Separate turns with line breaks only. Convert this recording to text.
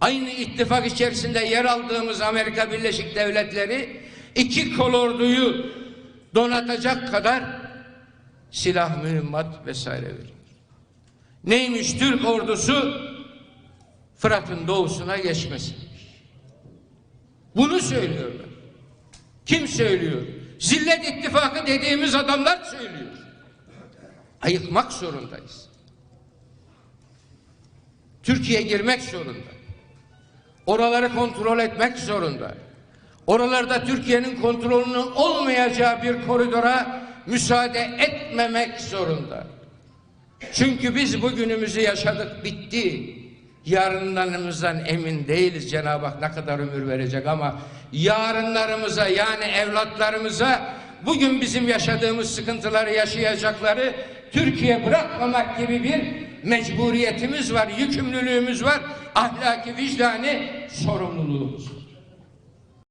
Aynı ittifak içerisinde yer aldığımız Amerika Birleşik Devletleri iki kolorduyu donatacak kadar silah, mühimmat vesaire veriyor. Neymiş Türk ordusu? Fırat'ın doğusuna geçmesinmiş. Bunu söylüyorlar. Kim söylüyor? Zillet ittifakı dediğimiz adamlar söylüyor. Ayıkmak zorundayız. Türkiye girmek zorunda. Oraları kontrol etmek zorunda. Oralarda Türkiye'nin kontrolünün olmayacağı bir koridora müsaade etmemek zorunda. Çünkü biz bugünümüzü yaşadık, bitti. Yarınlarımızdan emin değiliz Cenab-ı Hak ne kadar ömür verecek ama yarınlarımıza yani evlatlarımıza bugün bizim yaşadığımız sıkıntıları yaşayacakları Türkiye bırakmamak gibi bir mecburiyetimiz var, yükümlülüğümüz var, ahlaki vicdani sorumluluğumuz var.